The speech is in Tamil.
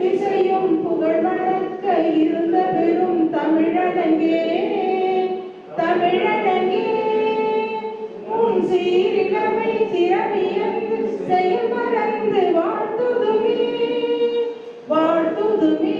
இசையும் புகழ் வழக்க இருந்த பெரும் தமிழடங்கே தமிழடங்கே உன் சீரிலமை திறமையந்து செயல் மறந்து வாழ்த்துதுமே வாழ்த்துதுமே.